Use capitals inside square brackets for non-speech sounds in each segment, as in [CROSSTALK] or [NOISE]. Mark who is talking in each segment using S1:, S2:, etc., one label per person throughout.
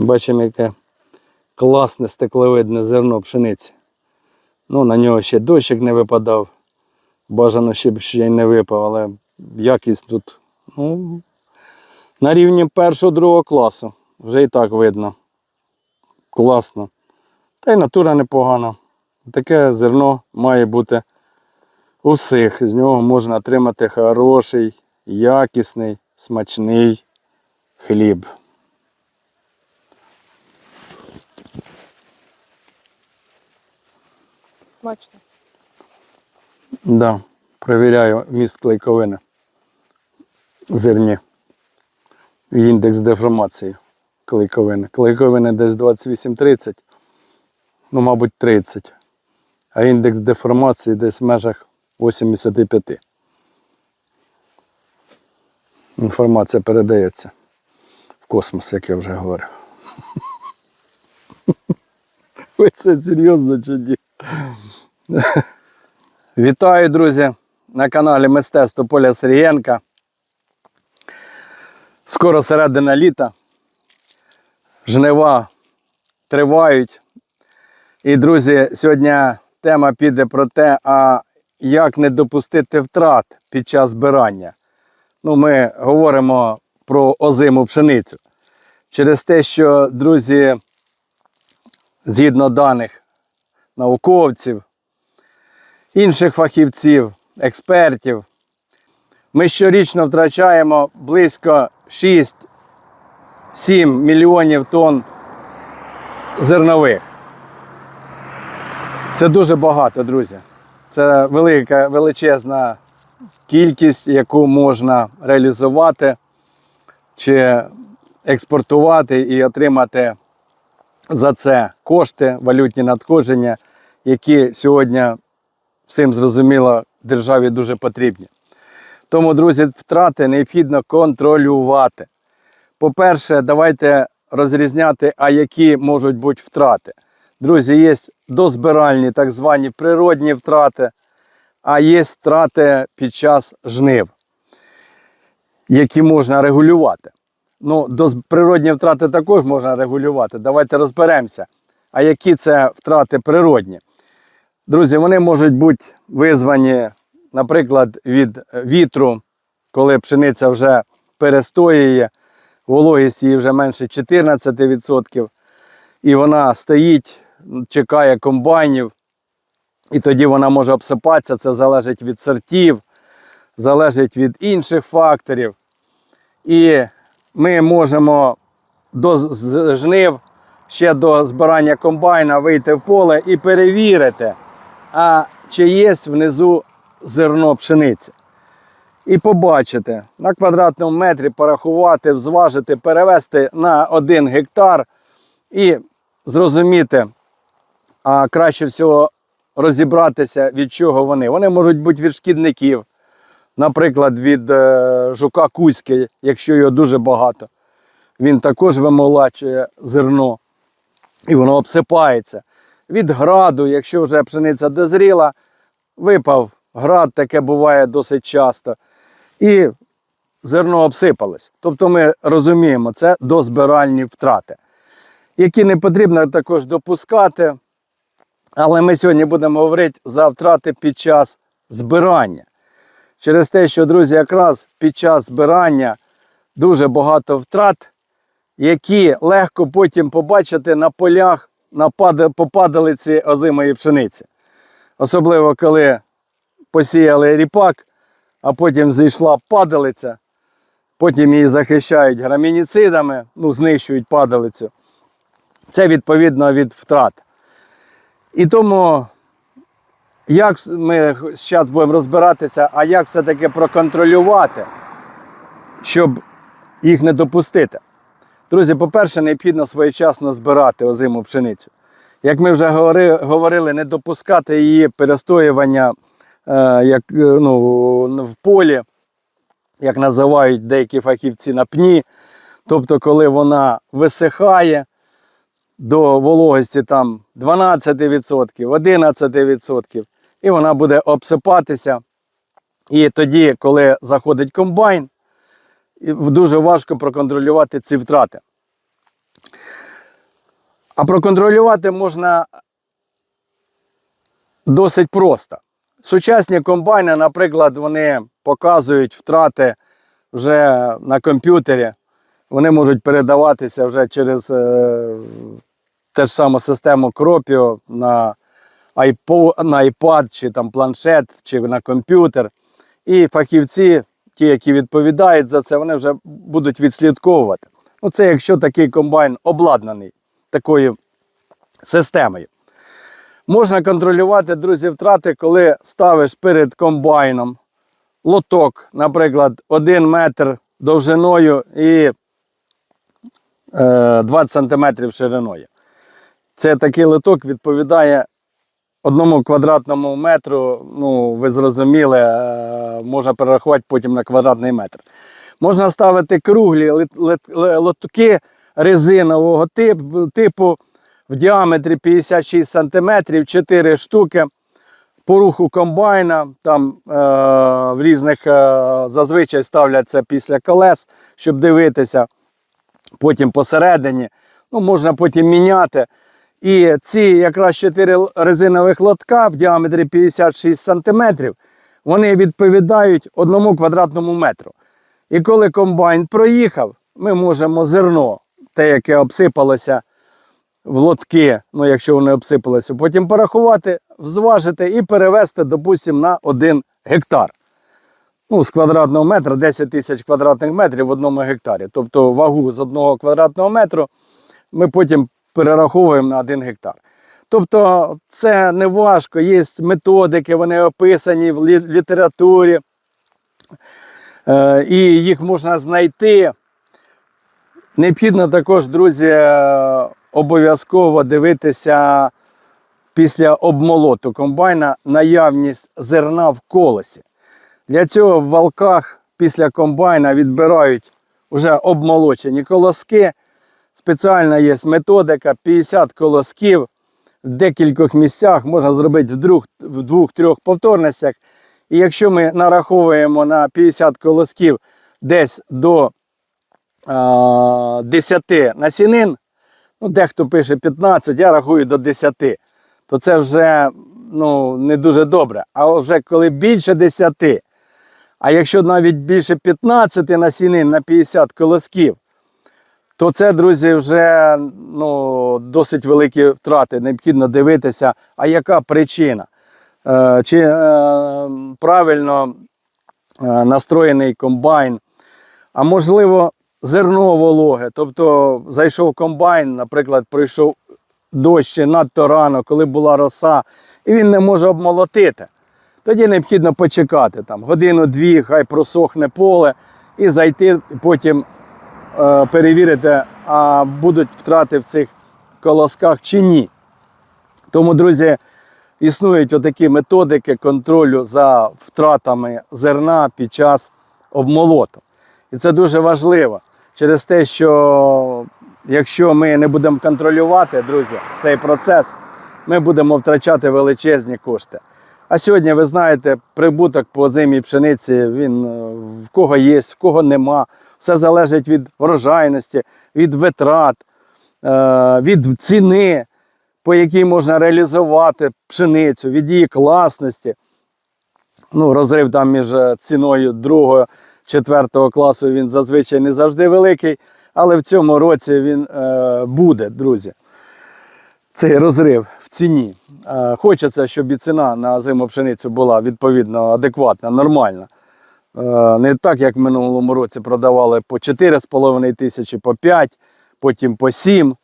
S1: Бачимо, яке класне стекловидне зерно пшениці. Ну, на нього ще дощик не випадав. Бажано ще б ще й не випав, але якість тут ну, на рівні першого другого класу. Вже і так видно. Класно. Та й натура непогана. Таке зерно має бути у всіх. З нього можна отримати хороший, якісний, смачний хліб.
S2: Смачно.
S1: Да, перевіряю міст клейковини. Зерні. Індекс деформації клейковини. Клейковини десь 28-30, ну, мабуть, 30. А індекс деформації десь в межах 85. Інформація передається в космос, як я вже говорив. [LAUGHS] Ви це серйозно чи ні? [LAUGHS] Вітаю, друзі, на каналі Мистецтво Поля Сергієнка. Скоро середина літа. Жнива тривають. І, друзі, сьогодні тема піде про те, а як не допустити втрат під час збирання. Ну, ми говоримо про озиму пшеницю. Через те, що, друзі, згідно даних науковців, інших фахівців, експертів. Ми щорічно втрачаємо близько 6-7 мільйонів тонн зернових. Це дуже багато, друзі. Це велика, величезна кількість, яку можна реалізувати чи експортувати і отримати за це кошти, валютні надходження, які сьогодні всім зрозуміло державі дуже потрібні. Тому, друзі, втрати необхідно контролювати. По-перше, давайте розрізняти, а які можуть бути втрати. Друзі, є дозбиральні так звані природні втрати, а є втрати під час жнив, які можна регулювати. Ну, природні втрати також можна регулювати. Давайте розберемося. А які це втрати природні? Друзі, вони можуть бути визвані, наприклад, від вітру, коли пшениця вже перестоює, вологість її вже менше 14%, і вона стоїть, чекає комбайнів, і тоді вона може обсипатися. Це залежить від сортів, залежить від інших факторів. І ми можемо до жнив ще до збирання комбайна вийти в поле і перевірити, а чи є внизу зерно пшениці. І побачити на квадратному метрі, порахувати, взважити, перевести на один гектар і зрозуміти, а краще всього розібратися, від чого вони. Вони можуть бути від шкідників, наприклад, від е, жука кузьки, якщо його дуже багато. Він також вимолачує зерно і воно обсипається. Від граду, якщо вже пшениця дозріла, випав град, таке буває досить часто, і зерно обсипалось. Тобто ми розуміємо, це дозбиральні втрати, які не потрібно також допускати. Але ми сьогодні будемо говорити за втрати під час збирання. Через те, що, друзі, якраз під час збирання дуже багато втрат, які легко потім побачити на полях на пада- по падалиці озимої пшениці. Особливо, коли посіяли ріпак, а потім зійшла падалиця, потім її захищають грамініцидами, ну, знищують падалицю. Це відповідно від втрат. І тому, як ми зараз будемо розбиратися, а як все-таки проконтролювати, щоб їх не допустити. Друзі, по-перше, необхідно своєчасно збирати озиму пшеницю. Як ми вже говорили, не допускати її перестоювання е, як, е, ну, в полі, як називають деякі фахівці на пні. Тобто, коли вона висихає до вологості там 12%, 11%, і вона буде обсипатися. І тоді, коли заходить комбайн, дуже важко проконтролювати ці втрати. А проконтролювати можна досить просто. Сучасні комбайни, наприклад, вони показують втрати вже на комп'ютері. Вони можуть передаватися вже через е, те ж саму систему Cropio на iPod, на iPad, чи там планшет, чи на комп'ютер. І фахівці, ті, які відповідають за це, вони вже будуть відслідковувати. Ну, це якщо такий комбайн обладнаний такою системою. Можна контролювати, друзі, втрати, коли ставиш перед комбайном лоток, наприклад, 1 метр довжиною і е, 20 см шириною. Це такий лоток відповідає одному квадратному метру, ну, ви зрозуміли, е, можна перерахувати потім на квадратний метр. Можна ставити круглі лотки резинового типу в діаметрі 56 см, 4 штуки. По руху комбайна, там е, в різних е, зазвичай ставляться після колес, щоб дивитися. Потім посередині. Ну, можна потім міняти. І ці якраз 4 резинових лотка в діаметрі 56 см, вони відповідають одному квадратному метру. І коли комбайн проїхав, ми можемо зерно, те, яке обсипалося в лотки, ну якщо вони обсипалися, потім порахувати, взважити і перевести, допустимо, на 1 гектар. Ну, з квадратного метра 10 тисяч квадратних метрів в одному гектарі. Тобто вагу з одного квадратного метру ми потім перераховуємо на 1 гектар. Тобто це не важко, є методики, вони описані в літературі, е, і їх можна знайти. Необхідно також, друзі, е, обов'язково дивитися після обмолоту комбайна наявність зерна в колесі. Для цього в валках після комбайна відбирають вже обмолочені колоски. Спеціальна є методика 50 колосків в декількох місцях можна зробити в двох- в двох-трьох повторностях. І якщо ми нараховуємо на 50 колосків десь до а, 10 насінин, ну, дехто пише 15, я рахую до 10, то це вже ну, не дуже добре. А вже коли більше 10, а якщо навіть більше 15 насінин на 50 колосків, то це, друзі, вже ну, досить великі втрати. Необхідно дивитися, а яка причина? Е, чи е, правильно е, настроєний комбайн, а можливо, зерно вологе. Тобто зайшов комбайн, наприклад, прийшов дощ надто рано, коли була роса, і він не може обмолотити. Тоді необхідно почекати там годину-дві, хай просохне поле, і зайти потім е, перевірити, а будуть втрати в цих колосках чи ні. Тому, друзі, існують отакі методики контролю за втратами зерна під час обмолоту. І це дуже важливо через те, що якщо ми не будемо контролювати, друзі, цей процес, ми будемо втрачати величезні кошти. А сьогодні, ви знаєте, прибуток по зимій пшениці, він е, в кого є, в кого нема. Все залежить від врожайності, від витрат, е, від ціни, по якій можна реалізувати пшеницю, від її класності. Ну, розрив там між е, ціною другого, четвертого класу він зазвичай не завжди великий, але в цьому році він е, буде, друзі. Цей розрив в ціні. Е, хочеться, щоб і ціна на зиму пшеницю була відповідно адекватна, нормальна. Е, не так, як в минулому році продавали по 4,5 тисячі, по 5, потім по 7.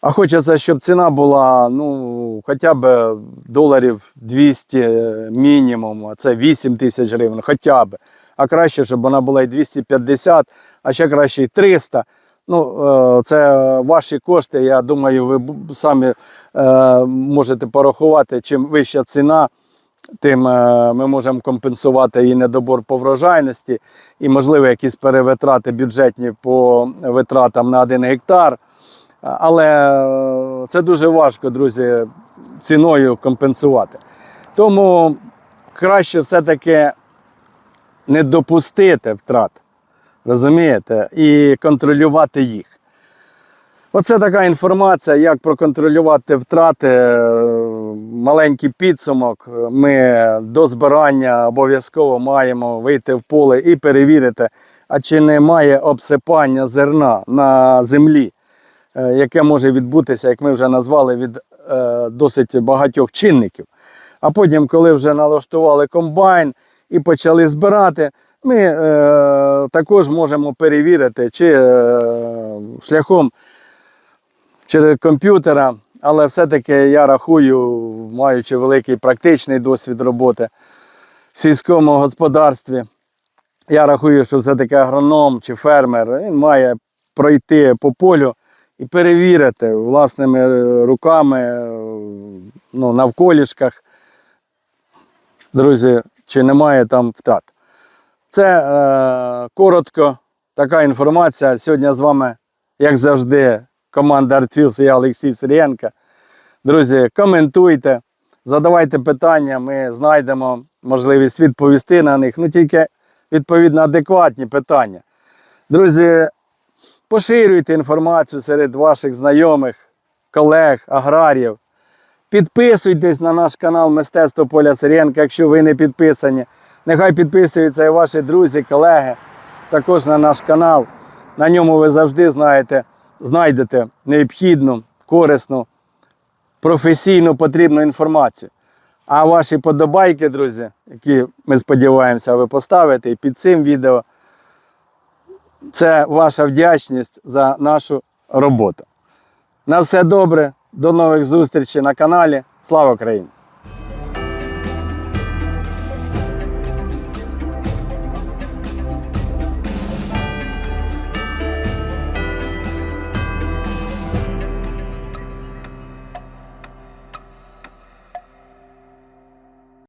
S1: А хочеться, щоб ціна була ну, хоча б доларів 200 мінімум, а це 8 тисяч гривень, хоча б. А краще, щоб вона була і 250, а ще краще і 300. Ну, е, це ваші кошти. Я думаю, ви самі е, можете порахувати, чим вища ціна, тим е, ми можемо компенсувати і недобор по врожайності, і, можливо, якісь перевитрати бюджетні по витратам на 1 гектар. Але е, це дуже важко, друзі, ціною компенсувати. Тому краще все-таки не допустити втрат, розумієте, і контролювати їх. Оце така інформація, як проконтролювати втрати. Маленький підсумок. Ми до збирання обов'язково маємо вийти в поле і перевірити, а чи немає обсипання зерна на землі, е, яке може відбутися, як ми вже назвали, від е, досить багатьох чинників. А потім, коли вже налаштували комбайн і почали збирати, ми е, також можемо перевірити, чи шляхом через комп'ютера, але все-таки я рахую, маючи великий практичний досвід роботи в сільському господарстві, я рахую, що все-таки агроном чи фермер він має пройти по полю і перевірити власними е, руками е, ну, навколішках, друзі, чи немає там втрат. Це е, коротко така інформація. Сьогодні з вами, як завжди, команда Артфілс і Олексій Сирієнко. Друзі, коментуйте, задавайте питання, ми знайдемо можливість відповісти на них. Ну тільки відповідно адекватні питання. Друзі, поширюйте інформацію серед ваших знайомих, колег, аграріїв. Підписуйтесь на наш канал Мистецтво Поля Сиренка, якщо ви не підписані. Нехай підписуються і ваші друзі, колеги, також на наш канал. На ньому ви завжди знаєте, знайдете необхідну, корисну, професійну потрібну інформацію. А ваші подобайки, друзі, які ми сподіваємося, ви поставите під цим відео. Це ваша вдячність за нашу роботу. На все добре, до нових зустрічей на каналі. Слава Україні!